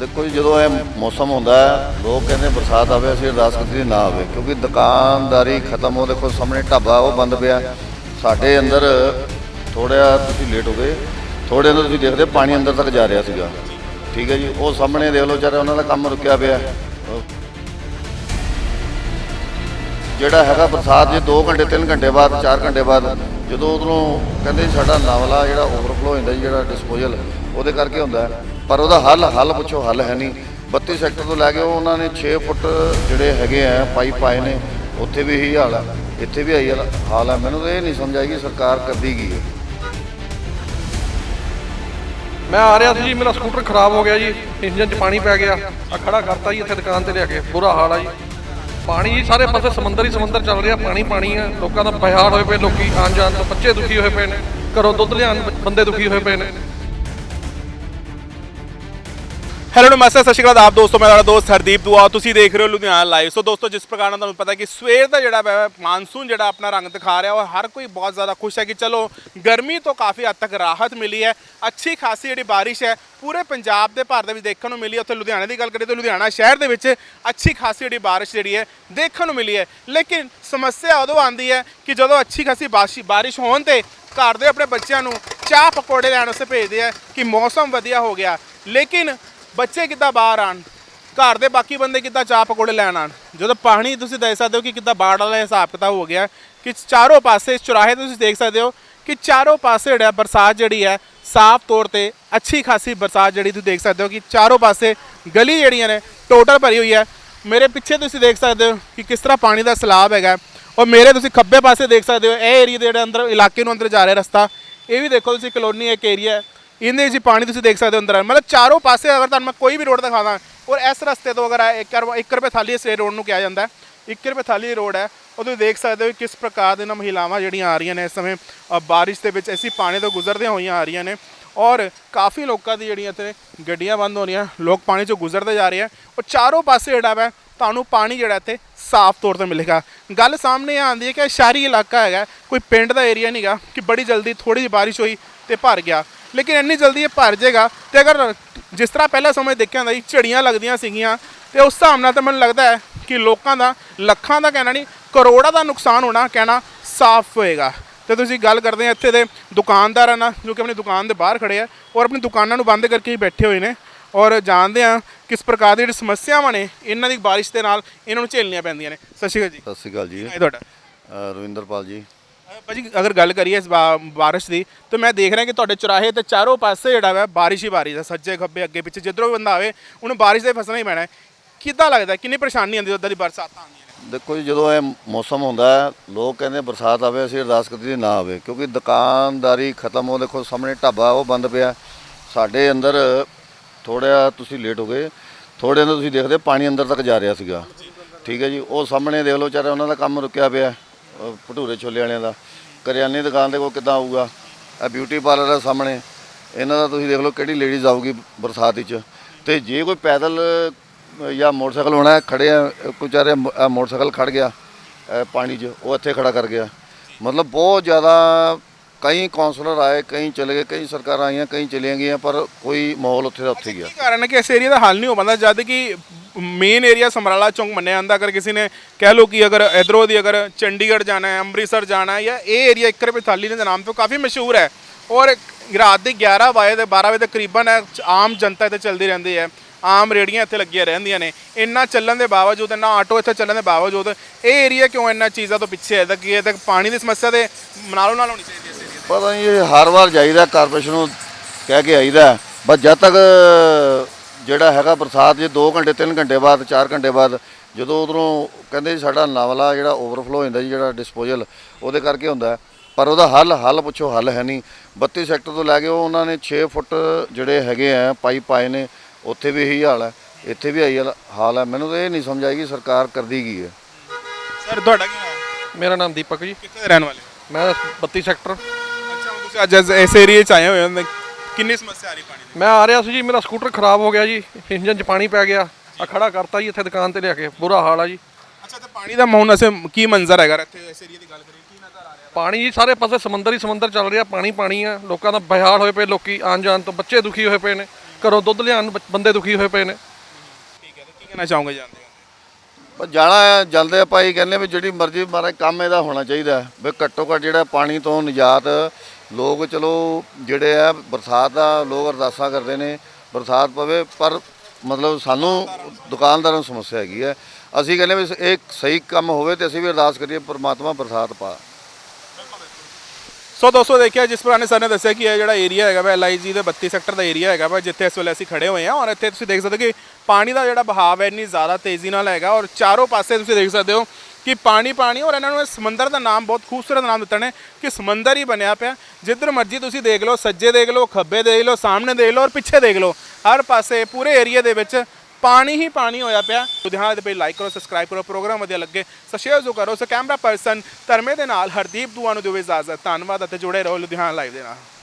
ਦੇਖੋ ਜੀ, ਜਦੋਂ ਇਹ ਮੌਸਮ ਹੁੰਦਾ ਲੋਕ ਕਹਿੰਦੇ ਬਰਸਾਤ ਆਵੇ, ਅਸੀਂ ਅਰਦਾਸ ਕਰਦੇ ਨਾ ਆਵੇ, ਕਿਉਂਕਿ ਦੁਕਾਨਦਾਰੀ ਖਤਮ ਹੋ ਦੇਖੋ ਸਾਹਮਣੇ ਢਾਬਾ, ਉਹ ਬੰਦ ਪਿਆ। ਸਾਡੇ ਅੰਦਰ ਥੋੜ੍ਹਾ ਤੁਸੀਂ ਲੇਟ ਹੋ ਗਏ ਥੋੜੇ ਅੰਦਰ ਤੁਸੀਂ ਦੇਖਦੇ, ਪਾਣੀ ਅੰਦਰ ਤੱਕ ਜਾ ਰਿਹਾ ਸੀਗਾ। ਠੀਕ ਹੈ ਜੀ, ਉਹ ਸਾਹਮਣੇ ਦੇਖ ਲਓ, ਵਿਚਾਰੇ ਉਹਨਾਂ ਦਾ ਕੰਮ ਰੁਕਿਆ ਪਿਆ। ਜਿਹੜਾ ਹੈਗਾ ਬਰਸਾਤ ਜੇ 2 ਘੰਟੇ 3 ਘੰਟੇ ਬਾਅਦ 4 ਘੰਟੇ ਬਾਅਦ, ਜਦੋਂ ਉਧਰੋਂ ਕਹਿੰਦੇ ਜੀ, ਸਾਡਾ ਨਾਵਲਾ ਜਿਹੜਾ ਓਵਰਫਲੋ ਹੁੰਦਾ ਜੀ, ਜਿਹੜਾ ਡਿਸਪੋਜ਼ਲ ਉਹਦੇ ਕਰਕੇ ਹੁੰਦਾ ਪਰ ਉਹਦਾ ਹੱਲ ਹੱਲ ਪੁੱਛੋ, ਹੱਲ ਹੈ ਨਹੀਂ। 32 ਸੈਕਟਰ ਤੋਂ ਲੈ ਕੇ ਉਹਨਾਂ ਨੇ 6 ਫੁੱਟ ਜਿਹੜੇ ਹੈਗੇ ਆ, ਪਾਈਪ ਪਾਏ ਨੇ, ਉੱਥੇ ਵੀ ਇਹੀ ਹਾਲ ਹੈ ਇੱਥੇ ਵੀ ਇਹੀ ਹਾਲ- ਹਾਲ ਹੈ ਮੈਨੂੰ ਤਾਂ ਇਹ ਨਹੀਂ ਸਮਝ ਆਈ ਕਿ ਸਰਕਾਰ ਕਰਦੀ ਕੀ ਹੈ। ਮੈਂ ਆ ਰਿਹਾ ਸੀ ਜੀ, ਮੇਰਾ ਸਕੂਟਰ ਖਰਾਬ ਹੋ ਗਿਆ ਜੀ। ਇੰਜਨ 'ਚ ਪਾਣੀ ਪੈ ਗਿਆ। ਆ ਖੜਾ ਕਰਤਾ ਜੀ ਇੱਥੇ ਦੁਕਾਨ ਤੇ ਲਿਆ ਕੇ। ਬੁਰਾ ਹਾਲ ਆ ਜੀ। ਪਾਣੀ ਜੀ, ਸਾਰੇ ਪਾਸੇ ਸਮੁੰਦਰ ਹੀ ਸਮੁੰਦਰ ਚੱਲ ਰਿਹਾ। ਪਾਣੀ ਪਾਣੀ ਆ। ਲੋਕਾਂ ਦਾ ਬਿਹਾਰ ਹੋਏ ਪਏ ਲੋਕੀ ਆਉਣ ਜਾਣ ਤੋਂ ਬੱਚੇ ਦੁਖੀ ਹੋਏ ਪਏ ਨੇ। ਘਰੋਂ ਦੁੱਧ ਲਿਆਉਣ, ਬੰਦੇ ਦੁਖੀ ਹੋਏ ਪਏ ਨੇ। ਹੈਲੋ ਨਮਸਤੇ, ਸਤਿ ਸ਼੍ਰੀ ਅਕਾਲ ਆਪ ਦੋਸਤੋ, ਮੈਂ ਤੁਹਾਡਾ ਦੋਸਤ ਹਰਦੀਪ ਦੁਆ, ਤੁਸੀਂ ਦੇਖ ਰਹੇ ਹੋ ਲੁਧਿਆਣਾ ਲਾਈਵ ਸੋ ਦੋਸਤੋ, ਜਿਸ ਪ੍ਰਕਾਰ ਨਾਲ ਤੁਹਾਨੂੰ ਪਤਾ ਕਿ ਸਵੇਰ ਦਾ ਜਿਹੜਾ ਹੈ ਮਾਨਸੂਨ ਜਿਹੜਾ ਆਪਣਾ ਰੰਗ ਦਿਖਾ ਰਿਹਾ, ਉਹ ਹਰ ਕੋਈ ਬਹੁਤ ਜ਼ਿਆਦਾ ਖੁਸ਼ ਹੈ ਕਿ ਚਲੋ ਗਰਮੀ ਤੋਂ ਕਾਫੀ ਹੱਦ ਤੱਕ ਰਾਹਤ ਮਿਲੀ ਹੈ। ਅੱਛੀ ਖਾਸੀ ਜਿਹੜੀ ਬਾਰਿਸ਼ ਹੈ, ਪੂਰੇ ਪੰਜਾਬ ਦੇ ਭਾਰਤ ਦੇ ਵਿੱਚ ਦੇਖਣ ਨੂੰ ਮਿਲੀ ਉੱਥੇ ਲੁਧਿਆਣੇ ਦੀ ਗੱਲ ਕਰੀਏ ਤਾਂ ਲੁਧਿਆਣਾ ਸ਼ਹਿਰ ਦੇ ਵਿੱਚ ਅੱਛੀ ਖਾਸੀ ਜਿਹੜੀ ਬਾਰਿਸ਼ ਜਿਹੜੀ ਹੈ, ਦੇਖਣ ਨੂੰ ਮਿਲੀ ਹੈ। ਲੇਕਿਨ ਸਮੱਸਿਆ ਉਦੋਂ ਆਉਂਦੀ ਹੈ ਕਿ ਜਦੋਂ ਅੱਛੀ ਖਾਸੀ ਬਾਸ਼ੀ, ਬਾਰਿਸ਼ ਹੋਣ ਤੇ ਘਰ ਦੇ ਆਪਣੇ ਬੱਚਿਆਂ ਨੂੰ ਚਾਹ ਪਕੌੜੇ ਲੈਣ ਵਾਸਤੇ ਭੇਜਦੇ ਆ ਕਿ ਮੌਸਮ ਵਧੀਆ ਹੋ ਗਿਆ। ਲੇਕਿਨ ਬੱਚੇ ਕਿੱਦਾਂ ਬਾਹਰ ਆਣ ਘਰ ਦੇ ਬਾਕੀ ਬੰਦੇ ਕਿੱਦਾਂ ਚਾਹ ਪਕੌੜੇ ਲੈਣ ਆਣ ਜਦੋਂ ਪਾਣੀ ਤੁਸੀਂ ਦੇਖ ਸਕਦੇ ਹੋ ਕਿ ਕਿੱਦਾਂ ਬਾੜ ਵਾਲਾ ਹਿਸਾਬ ਕਿਤਾਬ ਹੋ ਗਿਆ, ਕਿ ਚਾਰੋਂ ਪਾਸੇ ਚੁਰਾਹੇ ਤੇ ਤੁਸੀਂ ਦੇਖ ਸਕਦੇ ਹੋ ਕਿ ਚਾਰੋਂ ਪਾਸੇ ਜਿਹੜਾ ਬਰਸਾਤ ਜਿਹੜੀ ਹੈ, ਸਾਫ਼ ਤੌਰ ਤੇ ਅੱਛੀ ਖਾਸੀ ਬਰਸਾਤ ਜਿਹੜੀ ਤੁਸੀਂ ਦੇਖ ਸਕਦੇ ਹੋ ਕਿ ਚਾਰੋਂ ਪਾਸੇ ਗਲੀ ਜਿਹੜੀਆਂ ਨੇ, ਟੋਟਲ ਭਰੀ ਹੋਈ ਹੈ। ਮੇਰੇ ਪਿੱਛੇ ਤੁਸੀਂ ਦੇਖ ਸਕਦੇ ਹੋ ਕਿ ਕਿਸ ਤਰ੍ਹਾਂ ਪਾਣੀ ਦਾ ਸਲਾਬ ਹੈਗਾ। ਔਰ ਮੇਰੇ ਤੁਸੀਂ ਖੱਬੇ ਪਾਸੇ ਦੇਖ ਸਕਦੇ ਹੋ, ਇਹ ਏਰੀਆ ਦੇ ਜਿਹੜੇ ਅੰਦਰ, ਇਲਾਕੇ ਨੂੰ ਅੰਦਰ ਜਾ ਰਿਹਾ ਰਸਤਾ। ਇਹ ਵੀ ਦੇਖੋ ਤੁਸੀਂ ਕਲੋਨੀ ਇੱਕ ਏਰੀਆ ਇਹਦੇ ਵਿੱਚ ਹੀ ਪਾਣੀ ਤੁਸੀਂ ਦੇਖ ਸਕਦੇ ਹੋ ਅੰਦਰ ਮਤਲਬ ਚਾਰੋਂ ਪਾਸੇ ਅਗਰ ਤੁਹਾਨੂੰ ਮੈਂ ਕੋਈ ਵੀ ਰੋਡ ਦਿਖਾਵਾਂ ਔਰ ਇਸ ਰਸਤੇ ਤੋਂ ਅਗਰ 1 ਰੁਪਏ ਥਾਲੀ ਇਸ ਰੋਡ ਨੂੰ ਕਿਹਾ ਜਾਂਦਾ ਹੈ 1 ਰੁਪਏ ਥਾਲੀ ਰੋਡ ਹੈ, ਉਹ ਤੁਸੀਂ ਦੇਖ ਸਕਦੇ ਹੋ ਕਿ ਕਿਸ ਪ੍ਰਕਾਰ ਦੇ ਨਾਲ ਮਹਿਲਾਵਾਂ ਜਿਹੜੀਆਂ ਆ ਰਹੀਆਂ ਨੇ ਇਸ ਸਮੇਂ ਬਾਰਿਸ਼ ਦੇ ਵਿੱਚ ਐਸੀ ਪਾਣੀ ਤੋਂ ਗੁਜ਼ਰਦੇ ਹੋਈਆਂ ਆ ਰਹੀਆਂ ਨੇ, ਔਰ ਕਾਫੀ ਲੋਕਾਂ ਦੀ ਜਿਹੜੀਆਂ ਇੱਥੇ ਗੱਡੀਆਂ ਬੰਦ ਹੋ ਰਹੀਆਂ, ਲੋਕ ਪਾਣੀ ਚੋਂ ਗੁਜ਼ਰਦੇ ਜਾ ਰਹੇ ਆ, ਔਰ ਚਾਰੋਂ ਪਾਸੇ ਜਿਹੜਾ ਵਾ ਤੁਹਾਨੂੰ ਪਾਣੀ ਜਿਹੜਾ ਇੱਥੇ ਸਾਫ਼ ਤੌਰ ਤੇ ਮਿਲੇਗਾ। ਗੱਲ ਸਾਹਮਣੇ ਆਉਂਦੀ ਹੈ ਕਿ ਸ਼ਹਿਰੀ ਇਲਾਕਾ ਹੈਗਾ, ਕੋਈ ਪਿੰਡ ਦਾ ਏਰੀਆ ਨਹੀਂਗਾ ਕਿ ਬੜੀ ਜਲਦੀ ਥੋੜੀ ਜਿਹੀ ਬਾਰਿਸ਼ ਹੋਈ ਤੇ ਭਰ ਗਿਆ। ਲੇਕਿਨ ਇੰਨੀ ਜਲਦੀ ਇਹ ਭਰ ਜਾਏਗਾ ਤੇ ਅਗਰ ਜਿਸ ਤਰ੍ਹਾਂ ਪਹਿਲਾ ਸਮੇਂ ਦੇਖਿਆ ਹੁੰਦਾ ਸੀ ਝੜੀਆਂ ਲੱਗਦੀਆਂ ਸੀਗੀਆਂ ਤੇ ਉਸ ਹਿਸਾਬ ਨਾਲ ਤਾਂ ਮੈਨੂੰ ਲੱਗਦਾ ਹੈ ਕਿ ਲੋਕਾਂ ਦਾ ਲੱਖਾਂ ਦਾ ਕਹਿਣਾ ਨਹੀਂ ਕਰੋੜਾਂ ਦਾ ਨੁਕਸਾਨ ਹੋਣਾ ਕਹਿਣਾ ਸਾਫ਼ ਹੋਏਗਾ। ਤੇ ਤੁਸੀਂ ਗੱਲ ਕਰਦੇ ਆ ਇੱਥੇ ਦੇ ਦੁਕਾਨਦਾਰਾਂ ਨਾਲ ਜੋ ਕਿ ਆਪਣੀ ਦੁਕਾਨ ਦੇ ਬਾਹਰ ਖੜੇ ਆ ਔਰ ਆਪਣੀ ਦੁਕਾਨਾਂ ਨੂੰ ਬੰਦ ਕਰਕੇ ਹੀ ਬੈਠੇ ਹੋਏ ਨੇ ਔਰ ਜਾਣਦੇ ਆ ਕਿਸ ਪ੍ਰਕਾਰ ਦੀ ਜਿਹੜੀ ਸਮੱਸਿਆਵਾਂ ਨੇ ਇਹਨਾਂ ਦੀ ਬਾਰਿਸ਼ ਦੇ ਨਾਲ ਇਹਨਾਂ ਨੂੰ ਝੇਲਣੀਆਂ ਪੈਂਦੀਆਂ ਨੇ। ਸਤਿ ਸ਼੍ਰੀ ਅਕਾਲ ਜੀ। ਸਤਿ ਸ਼੍ਰੀ ਅਕਾਲ ਜੀ। ਤੁਹਾਡਾ? ਰਵਿੰਦਰਪਾਲ ਜੀ। ਭਾਜੀ, ਅਗਰ ਗੱਲ ਕਰੀਏ ਇਸ ਬਾ- ਬਾਰਿਸ਼ ਦੀ, ਤਾਂ ਮੈਂ ਦੇਖ ਰਿਹਾ ਕਿ ਤੁਹਾਡੇ ਚੁਰਾਹੇ ਤੇ ਚਾਰੋਂ ਪਾਸੇ ਜਿਹੜਾ ਵਾ ਬਾਰਿਸ਼ ਹੀ ਬਾਰਿਸ਼ ਹੈ ਸੱਜੇ ਖੱਬੇ ਅੱਗੇ ਪਿੱਛੇ, ਜਿੱਧਰੋਂ ਵੀ ਬੰਦਾ ਆਵੇ, ਉਹਨੂੰ ਬਾਰਿਸ਼ ਦੇ ਫਸਣਾ ਹੀ ਪੈਣਾ ਹੈ। ਕਿੱਦਾਂ ਲੱਗਦਾ ਕਿੰਨੀ ਪਰੇਸ਼ਾਨੀ ਆਉਂਦੀ ਉਦਾਂ ਦੀ ਬਰਸਾਤਾਂ ਆਉਂਦੀਆਂ ਨੇ? ਦੇਖੋ ਜੀ, ਜਦੋਂ ਇਹ ਮੌਸਮ ਹੁੰਦਾ ਹੈ, ਲੋਕ ਕਹਿੰਦੇ ਬਰਸਾਤ ਆਵੇ, ਅਸੀਂ ਅਰਦਾਸ ਕਰਦੇ ਨਾ ਆਵੇ, ਕਿਉਂਕਿ ਦੁਕਾਨਦਾਰੀ ਖਤਮ ਹੋ ਦੇਖੋ ਸਾਹਮਣੇ ਢਾਬਾ, ਉਹ ਬੰਦ ਪਿਆ। ਸਾਡੇ ਅੰਦਰ ਥੋੜ੍ਹਾ ਤੁਸੀਂ ਲੇਟ ਹੋ ਗਏ, ਥੋੜ੍ਹੇ ਅੰਦਰ ਤੁਸੀਂ ਦੇਖਦੇ ਪਾਣੀ ਅੰਦਰ ਤੱਕ ਜਾ ਰਿਹਾ ਸੀਗਾ। ਠੀਕ ਹੈ ਜੀ, ਉਹ ਸਾਹਮਣੇ ਦੇਖ ਲਓ ਵਿਚਾਰੇ ਉਹਨਾਂ ਦਾ ਕੰਮ ਰੁਕਿਆ ਪਿਆ। ਉਹ ਭਟੂਰੇ ਛੋਲੇ ਵਾਲਿਆਂ ਦਾ। ਕਰਿਆਨੇ ਦੀ ਦੁਕਾਨ ਦੇ ਕੋਲ ਕਿੱਦਾਂ ਆਊਗਾ? ਇਹ ਬਿਊਟੀ ਪਾਰਲਰ ਹੈ ਸਾਹਮਣੇ। ਇਹਨਾਂ ਦਾ ਤੁਸੀਂ ਦੇਖ ਲਓ ਕਿਹੜੀ ਲੇਡੀਜ਼ ਆਊਗੀ ਬਰਸਾਤ ਵਿੱਚ। ਤੇ ਜੇ ਕੋਈ ਪੈਦਲ ਅ, ਜਾਂ ਮੋਟਰਸਾਈਕਲ ਹੋਣਾ ਹੈ, ਖੜੇ ਆ ਕੋਈ ਵਿਚਾਰੇ ਮੋਟਰਸਾਈਕਲ ਖੜ ਗਿਆ ਅ, ਪਾਣੀ 'ਚ ਉਹ ਇੱਥੇ ਖੜਾ ਕਰ ਗਿਆ। ਮਤਲਬ ਬਹੁਤ ਜ਼ਿਆਦਾ ਕਈ ਕਾਉਂਸਲਰ ਆਏ ਕਈ ਚਲੇ ਗਏ ਕਈ ਸਰਕਾਰਾਂ ਆਈਆਂ ਕਈ ਚਲੀਆਂ ਗਈਆਂ ਪਰ ਕੋਈ ਮਾਹੌਲ ਉੱਥੇ ਦਾ ਉੱਥੇ ਗਿਆ। ਕੀ ਕਾਰਨ ਹੈ ਕਿ ਇਸ ਏਰੀਆ ਦਾ ਹੱਲ ਨਹੀਂ ਹੋ ਪਾਉਂਦਾ ਜਦ ਕਿ ਮੇਨ ਏਰੀਆ ਸਮਰਾਲਾ ਚੌਂਕ ਮੰਨਿਆ ਜਾਂਦਾ। ਅਗਰ ਕਿਸੇ ਨੇ ਕਹਿ ਲਓ ਕਿ ਅਗਰ ਇਧਰੋਂ ਦੀ ਅਗਰ ਚੰਡੀਗੜ੍ਹ ਜਾਣਾ ਹੈ ਅੰਮ੍ਰਿਤਸਰ ਜਾਣਾ ਹੈ ਜਾਂ ਇਹ ਏਰੀਆ 1 ਰੁਪਏ ਥਾਲੀ ਦੇ ਨਾਮ ਤੋਂ ਕਾਫੀ ਮਸ਼ਹੂਰ ਹੈ। ਔਰ ਰਾਤ ਦੇ 11 ਵਜੇ ਦੇ 12 ਵਜੇ ਦੇ ਕਰੀਬਨ ਹੈ, ਆਮ ਜਨਤਾ ਇੱਥੇ ਚੱਲਦੀ ਰਹਿੰਦੀ ਹੈ। ਆਮ ਰੇੜੀਆਂ ਇੱਥੇ ਲੱਗੀਆਂ ਰਹਿੰਦੀਆਂ ਨੇ। ਇੰਨਾ ਚੱਲਣ ਦੇ ਬਾਵਜੂਦ ਇੰਨਾ ਆਟੋ ਇੱਥੇ ਚੱਲਣ ਦੇ ਬਾਵਜੂਦ ਇਹ ਏਰੀਆ ਕਿਉਂ ਇੰਨਾ ਚੀਜ਼ਾਂ ਤੋਂ ਪਿੱਛੇ ਹੈ? ਤਾਂ ਕਿ ਇਹ ਤੱਕ ਪਾਣੀ ਦੀ ਸਮੱਸਿਆ ਤੇ ਨਾਲੋਂ ਨਾਲ ਹੋਣੀ ਚਾਹੀਦੀ ਹੈ ਇਸ ਏਰੀਆ ਪਤਾ ਨਹੀਂ ਹਰ ਵਾਰ ਜਾਈਦਾ ਕਾਰਪੋਰੇਸ਼ਨ ਨੂੰ ਕਹਿ ਕੇ ਆਈਦਾ। ਬਸ ਜਦ ਤੱਕ ਜਿਹੜਾ ਹੈਗਾ ਬਰਸਾਤ ਜੇ 2 ਘੰਟੇ 3 ਘੰਟੇ ਬਾਅਦ 4 ਘੰਟੇ ਬਾਅਦ ਜਦੋਂ ਉਧਰੋਂ ਕਹਿੰਦੇ ਜੀ ਸਾਡਾ ਨਾਵਲਾ ਜਿਹੜਾ ਓਵਰਫਲੋ ਹੁੰਦਾ ਜੀ ਜਿਹੜਾ ਡਿਸਪੋਜ਼ਲ ਉਹਦੇ ਕਰਕੇ ਹੁੰਦਾ। ਪਰ ਉਹਦਾ ਹੱਲ ਹੱਲ ਪੁੱਛੋ ਹੱਲ ਹੈ ਨਹੀਂ। 32 ਸੈਕਟਰ ਤੋਂ ਲੈ ਕੇ ਉਹ ਉਹਨਾਂ ਨੇ 6 ਫੁੱਟ ਜਿਹੜੇ ਹੈਗੇ ਆ ਪਾਈਪ ਪਾਏ ਨੇ ਉੱਥੇ ਵੀ ਇਹੀ ਹਾਲ ਹੈ। ਇੱਥੇ ਵੀ ਇਹੀ ਹਾਲ- ਹਾਲ ਹੈ। ਮੈਨੂੰ ਤਾਂ ਇਹ ਨਹੀਂ ਸਮਝ ਆਈ ਕਿ ਸਰਕਾਰ ਕਰਦੀ ਕੀ ਹੈ। ਸਰ ਤੁਹਾਡਾ ਕੀ ਨਾਮ ਹੈ? ਮੇਰਾ ਨਾਮ ਦੀਪਕ ਜੀ। ਕਿੱਥੇ ਰਹਿਣ ਵਾਲੇ? ਮੈਂ 32 ਸੈਕਟਰ ਅੱਛਾ ਤੁਸੀਂ ਅੱਜ ਇਸ- ਏਰੀਏ 'ਚ ਆਏ ਹੋਏ ਹੋ ਕਿੰਨੀ ਸਮੱਸਿਆ ਆ ਰਹੀ ਪਾਣੀ ਦੀ? ਮੈਂ ਆ ਰਿਹਾ ਸੀ ਜੀ ਮੇਰਾ ਸਕੂਟਰ ਖਰਾਬ ਹੋ ਗਿਆ ਜੀ ਇੰਜਨ 'ਚ ਪਾਣੀ ਪੈ ਗਿਆ। ਆ ਖੜਾ ਕਰਤਾ ਜੀ ਇੱਥੇ ਦੁਕਾਨ ਤੇ ਲਿਆ ਕੇ ਬੁਰਾ ਹਾਲ ਆ ਜੀ। ਅੱਛਾ ਤੇ ਪਾਣੀ ਦਾ ਮੌਨ ਅਸੇ ਕੀ ਮੰਜ਼ਰ ਹੈਗਾ? ਇੱਥੇ ਇਸ ਏਰੀਏ ਦੀ ਗੱਲ ਕਰੀਏ ਕੀ ਨਜ਼ਰ ਆ ਰਿਹਾ? ਪਾਣੀ ਜੀ ਸਾਰੇ ਪਾਸੇ ਸਮੁੰਦਰ ਹੀ ਸਮੁੰਦਰ ਚੱਲ ਰਿਹਾ ਪਾਣੀ ਪਾਣੀ ਆ। ਲੋਕਾਂ ਦਾ ਬਿਹਾਰ ਹੋਏ ਪਏ ਲੋਕੀ ਆਉਣ ਜਾਣ ਤੋਂ ਬੱਚੇ ਦੁਖੀ ਹੋਏ ਪਏ ਨੇ। ਘਰੋਂ ਦੁੱਧ ਲਿਆਉਣ ਨੂੰ ਬੰਦੇ ਦੁਖੀ ਹੋਏ ਪਏ ਨੇ। ਠੀਕ ਹੈ ਤੇ ਕੀ ਕਹਿਣਾ ਚਾਹੋਗੇ ਜਾਂਦੇ ਹੋ ਪਰ ਜਾਣਾ ਜਾਂਦੇ ਆਪਾਂ ਇਹ ਕਹਿੰਦੇ ਵੀ ਜਿਹੜੀ ਮਰਜ਼ੀ ਮਾਰੇ ਕੰਮ ਇਹਦਾ ਹੋਣਾ ਚਾਹੀਦਾ ਹੈ। ਵੀ ਘੱਟੋ ਘੱਟ ਜਿਹੜਾ ਪਾਣੀ ਤੋਂ ਨਿਜਾਤ ਲੋਕ ਚਲੋ ਜਿਹੜੇ ਆ, ਬਰਸਾਤ ਦਾ ਲੋਕ ਅਰਦਾਸਾਂ ਕਰਦੇ ਨੇ, ਬਰਸਾਤ ਪਵੇ, ਪਰ ਮਤਲਬ ਸਾਨੂੰ ਦੁਕਾਨਦਾਰਾਂ ਨੂੰ ਸਮੱਸਿਆ ਹੈਗੀ ਹੈ। ਅਸੀਂ ਕਹਿੰਦੇ ਵੀ ਇਹ ਸਹੀ ਕੰਮ ਹੋਵੇ ਤੇ ਅਸੀਂ ਵੀ ਅਰਦਾਸ ਕਰੀਏ, ਪਰਮਾਤਮਾ ਬਰਸਾਤ ਪਾ। ਸੋ ਦੋਸਤੋ ਦੇਖਿਆ, ਜਿਸ ਪੁਰਾਣੇ ਸਰ ਨੇ ਦੱਸਿਆ ਕਿ ਇਹ ਜਿਹੜਾ ਏਰੀਆ ਹੈਗਾ ਵਾ ਐਲਆਈਜੀ ਦੇ 32 ਸੈਕਟਰ ਦਾ ਏਰੀਆ ਹੈਗਾ ਵਾ, ਜਿੱਥੇ ਇਸ ਵੇਲੇ ਅਸੀਂ ਖੜੇ ਹੋਏ ਹਾਂ ਔਰ ਇੱਥੇ ਤੁਸੀਂ ਦੇਖ ਸਕਦੇ ਹੋ ਕਿ ਪਾਣੀ ਦਾ ਜਿਹੜਾ ਬਹਾਵ ਹੈ ਇੰਨੀ ਜ਼ਿਆਦਾ ਤੇਜ਼ੀ ਨਾਲ ਹੈਗਾ ਔਰ ਚਾਰੋਂ ਪਾਸੇ ਤੁਸੀਂ ਦੇਖ ਸਕਦੇ ਹੋ ਕਿ ਪਾਣੀ ਪਾਣੀ ਔਰ ਇਹਨਾਂ ਨੂੰ ਇਸ ਸਮੁੰਦਰ ਦਾ ਨਾਮ, ਬਹੁਤ ਖੂਬਸੂਰਤ ਨਾਮ ਦਿੱਤਾ ਨੇ ਕਿ ਸਮੁੰਦਰ ਹੀ ਬਣਿਆ ਪਿਆ। ਜਿੱਧਰ ਮਰਜ਼ੀ ਤੁਸੀਂ ਦੇਖ ਲਓ, ਸੱਜੇ ਦੇਖ ਲਓ, ਖੱਬੇ ਦੇਖ ਲਓ, ਸਾਹਮਣੇ ਦੇਖ ਲਓ ਔਰ ਪਿੱਛੇ ਦੇਖ ਲਓ। ਹਰ ਪਾਸੇ ਪੂਰੇ ਏਰੀਆ ਦੇ ਵਿੱਚ ਪਾਣੀ ਹੀ ਪਾਣੀ ਹੋਇਆ ਪਿਆ। ਲੁਧਿਆਣਾ ਦੇ ਪੇ ਲਾਈਕ ਕਰੋ ਸਬਸਕ੍ਰਾਈਬ ਕਰੋ ਪ੍ਰੋਗਰਾਮ ਵਧੀਆ ਲੱਗੇ ਸੋ ਸ਼ੇਅਰ ਜੋ ਕਰੋ। ਸੋ ਕੈਮਰਾ ਪਰਸਨ ਧਰਮੇ ਦੇ ਨਾਲ ਹਰਦੀਪ ਦੂਆ ਨੂੰ ਦਿਓ ਇਜਾਜ਼ਤ। ਧੰਨਵਾਦ ਅਤੇ ਜੁੜੇ ਰਹੋ ਲੁਧਿਆਣਾ ਲਾਈਵ ਦੇ ਨਾਲ।